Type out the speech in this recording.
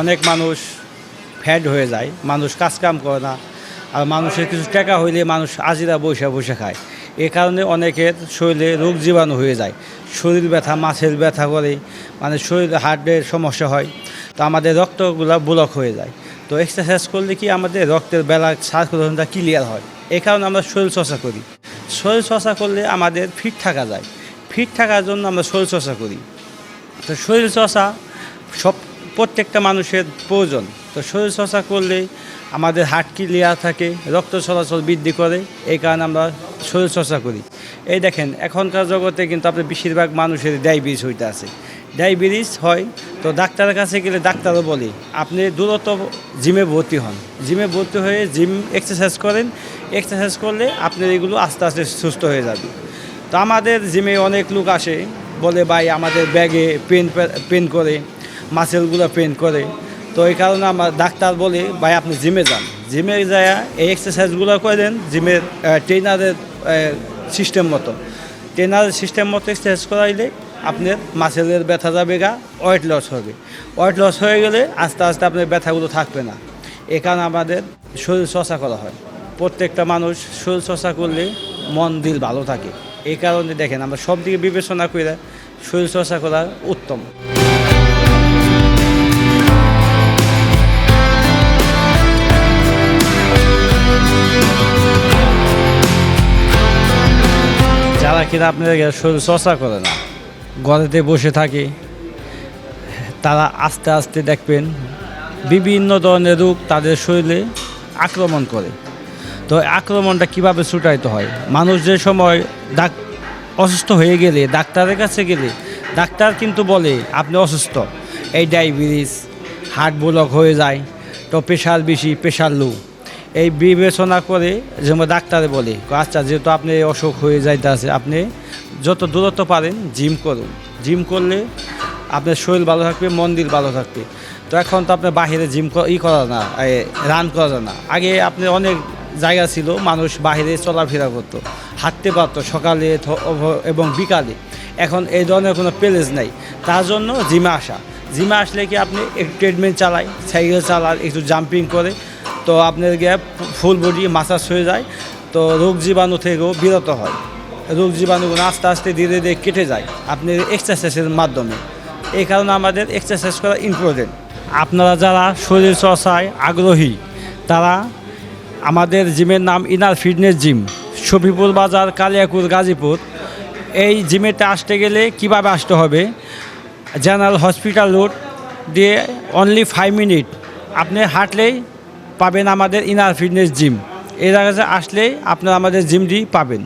অনেক মানুষ ফ্যাড হয়ে যায়, মানুষ কাজকাম করে না, আর মানুষের কিছু টাকা হইলে মানুষ আজিরা বসে বসে খায়। এ কারণে অনেকের শরীরে রোগ জীবাণু হয়ে যায়। শরীর ব্যথা, মাছের ব্যথা করে মানে শরীরে হার্টের সমস্যা হয়, তো আমাদের রক্তগুলা ব্লক হয়ে যায়। তো এক্সারসাইজ করলে কি আমাদের রক্তের বেলা সার্কুলেশনটা ক্লিয়ার হয়? এই কারণে আমরা শরীর চর্চা করি। শরীর চর্চা করলে আমাদের ফিট থাকা যায়। ফিট থাকার জন্য আমরা শরীর চর্চা করি। তো শরীর চর্চা সব প্রত্যেকটা মানুষের প্রয়োজন। তো শরীর চর্চা করলে আমাদের হার্ট ক্লিয়ার থাকে, রক্ত চলাচল বৃদ্ধি করে, এই কারণে আমরা শরীর চর্চা করি। এই দেখেন, এখনকার জগতে কিন্তু আপনার বেশিরভাগ মানুষের ডায়াবেটিস হইতে আছে। ডায়াবেটিস হয়, তো ডাক্তারের কাছে গেলে ডাক্তারও বলে, আপনি দূরত্ব জিমে ভর্তি হন। জিমে ভর্তি হয়ে জিম এক্সারসাইজ করেন এক্সারসাইজ করলে আপনার এগুলো আস্তে আস্তে সুস্থ হয়ে যাবে। তো আমাদের জিমে অনেক লোক আসে, বলে, ভাই, আমাদের ব্যাগে পেন পেন করে। মাসেলগুলো পেন করে। তো এই কারণে আমার ডাক্তার বলে, ভাই, আপনি জিমে যান। জিমে যায় এই এক্সারসাইজগুলো করেন জিমের ট্রেনারের সিস্টেম মতো। ট্রেনারের সিস্টেম মতো এক্সারসাইজ করাইলে আপনার মাসেলের ব্যথা যাবে গা ওয়েট লস হবে। ওয়েট লস হয়ে গেলে আস্তে আস্তে আপনার ব্যথাগুলো থাকবে না। এ কারণে আমাদের শরীর চর্চা করা হয়। প্রত্যেকটা মানুষ শরীর চর্চা করলে মন, দিল ভালো থাকে। এই কারণে দেখেন আমরা সব দিকে বিবেচনা করে শরীর চর্চা করা উত্তম। যারা কিনা আপনাদের শরীর চর্চা করে না ঘরেতে বসে থাকে। তারা আস্তে আস্তে দেখবেন বিভিন্ন ধরনের রোগ তাদের শরীরে আক্রমণ করে। তো আক্রমণটা কীভাবে ছুটাইতে হয়? মানুষ যে সময় ডাক, অসুস্থ হয়ে গেলে, ডাক্তারের কাছে গেলে, ডাক্তার কিন্তু বলে, আপনি অসুস্থ। এই ডায়াবেটিস হার্ট ব্লক হয়ে যায়, তো প্রেশার বেশি প্রেশার লো এই বিবেচনা করে যেমন ডাক্তারে বলে আচ্ছা যেহেতু আপনি অসুখ হয়ে যাইতে আছে আপনি যত দূরত্ব পারেন জিম করুন। জিম করলে আপনার শরীর ভালো থাকবে, মন্দির ভালো থাকবে। তো এখন তো আপনার বাহিরে জিম ই করা না রান করা না। আগে আপনি অনেক জায়গা ছিল, মানুষ বাইরে চলাফেরা করতো, হাঁটতে পারতো, সকালে এবং বিকালে। এখন এই ধরনের কোনো প্লেস নাই, তার জন্য জিমে আসা। জিমে আসলে কি আপনি একটু ট্রিটমেন্ট চালায়, সাইকেল চালান একটু জাম্পিং করে তো আপনার গিয়ে ফুল বডি মাসাজ হয়ে যায়, তো রোগ জীবাণু থেকেও বিরত হয়। রোগ জীবাণুগুলো আস্তে আস্তে ধীরে ধীরে কেটে যায় আপনি এক্সারসাইজের মাধ্যমে। এই কারণে আমাদের এক্সারসাইজ করা ইম্পর্টেন্ট আপনারা যারা শরীর চর্চায় আগ্রহী, তারা আমাদের জিমের নাম ইনার ফিটনেস জিম শফিপুর বাজার, কালিয়াকুর, গাজীপুর। এই জিমেতে আসতে গেলে কীভাবে আসতে হবে? জেনারেল হসপিটাল রোড দিয়ে অনলি ফাইভ মিনিট আপনি হাঁটলেই পাবেন আমাদের ইনার ফিটনেস জিমের আগে আসলেই আপনারা আমাদের জিমটি পাবেন।